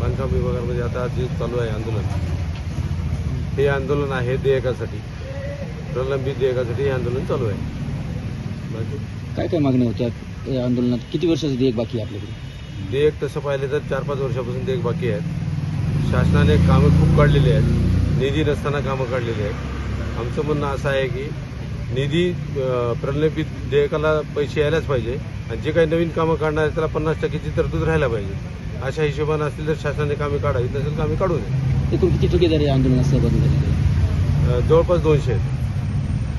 बांधकाम विभागामध्ये आता जे चालू आहे आंदोलन हे आंदोलन आहे देयकासाठी. प्रलंबित देयकासाठी हे आंदोलन चालू आहे. बाकी? काय काय मागण्या होत्या? या आंदोलनात किती वर्षाचं देयक बाकी आहे आपल्याकडे? देयक तसं पाहिलं तर चार पाच वर्षापासून देयक बाकी आहेत. शासनाने कामं खूप काढलेली आहेत. निधी नसताना कामं काढलेली आहेत. आमचं म्हणणं असं आहे की निधी प्रलंबित देयकाला पैसे यायलाच पाहिजे. आणि जे काही नवीन कामं काढणार आहेत त्याला पन्नास टक्क्याची तरतूद राहायला पाहिजे. अशा हिशोबानं असतील तर शासनाने कामे काढावीत नसेल तर आम्ही काढू नये एकूण किती ठेकेदार आंदोलनात सहभागी जवळपास दोनशे आहेत.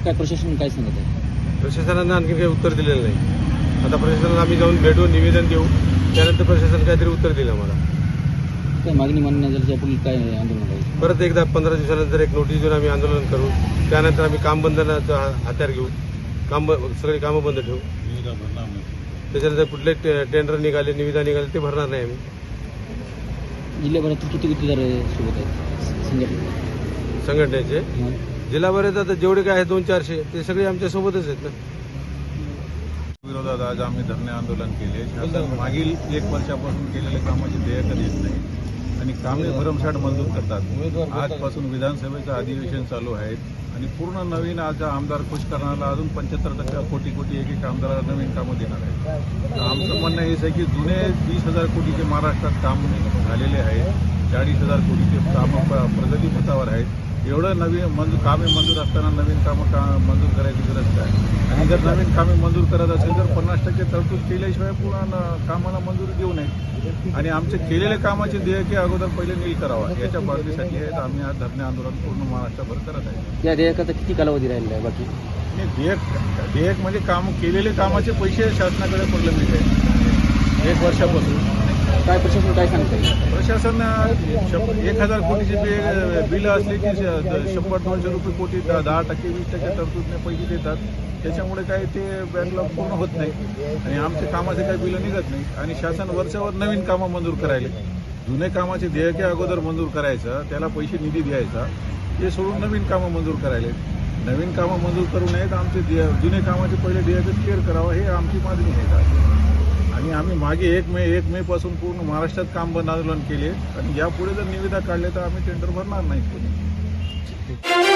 काय प्रशासन काय सांगत आहे? प्रशासनानं आणखी काही उत्तर दिलेलं नाही. आता प्रशासनाला आम्ही जाऊन भेटू निवेदन देऊ. त्यानंतर प्रशासन काहीतरी उत्तर दिलं आम्हाला. काय मागणी मान्य झाल्याच्या पुढे काय आंदोलन परत एकदा पंधरा दिवसानंतर एक नोटीस देऊन आम्ही आंदोलन करू. त्यानंतर आम्ही काम बंधनाचं हा- हत्यार घेऊ. काम ब- सगळी कामं बंद ठेवू. त्याच्यानंतर कुठले टे- टेंडर निघाले निविदा निघाले ते भरणार नाही आम्ही. जिल्ह्याभरातील किती गुत्तेदार सोबत आहेत? संघटना? संघटनेचे. जिल्हाभरात आता जेवढे काय आहेत दोन चारशे ते सगळे आमच्या सोबतच आहेत ना. विरोधात आज आम्ही धरणे आंदोलन केले. शासन मागील एक वर्षापासून केलेल्या कामाची देयक देत नाही. आणि कामे भरमसाठ मंजूर करतात. आजपासून विधानसभेचं अधिवेशन चालू आहे. आणि पूर्ण नवीन आज आमदार खुश करण्याला अजून पंच्याहत्तर टक्के कोटी कोटी एक एक आमदाराला नवीन कामं देणार आहेत. आमचं म्हणणं हेच आहे की जुने वीस हजार कोटीचे महाराष्ट्रात काम झालेले आहेत. चाळीस हजार कोटीचे कामं प्रगतीपथावर आहेत. एवढं नवीन मंजूर कामे मंजूर असताना नवीन कामं का मंजूर करायची गरज काय? आणि जर नवीन कामे मंजूर करत असेल तर पन्नास टक्के तरतूद केल्याशिवाय न- कामाला मंजुरी देऊ नये. आणि आमचे केलेल्या कामाचे देयके अगोदर पहिले नील करावा याच्या मागणीसाठी आहेत आम्ही आज धरणे आंदोलन पूर्ण महाराष्ट्रभर करत आहे. या देयकाचा किती कालावधी राहिलेला आहे बाकी? आणि देयक देयक म्हणजे काम केलेले कामाचे पैसे शासनाकडे प्रलंबित आहेत एक वर्षापासून. काय प्रशासन काय सांगताय? प्रशासन एक हजार कोटीची बे बिलं असली की श- शंभर दोनशे रुपये कोटी दहा दहा टक्के वीस टक्के तरतूदने पैसे देतात. त्याच्यामुळे काही ते बॅकलॉग पूर्ण होत नाही. आणि आमच्या कामाचे काही बिलं निघत नाही. आणि शासन वर्षावर नवीन कामं मंजूर करायले. जुने कामाचे देयके अगोदर मंजूर करायचं त्याला पैसे निधी द्यायचा. ते सोडून नवीन कामं मंजूर करायले. नवीन कामं मंजूर करू नयेत आमचे जुने कामाचे पहिले देयके क्लिअर करावं हे आमची मागणी आहे. का आणि आम्ही मागे एक मे एक मे पासून पूर्ण महाराष्ट्रात काम बंद आंदोलन केले. आणि यापुढे जर निविदा काढले तर आम्ही टेंडर भरणार नाही कोणी.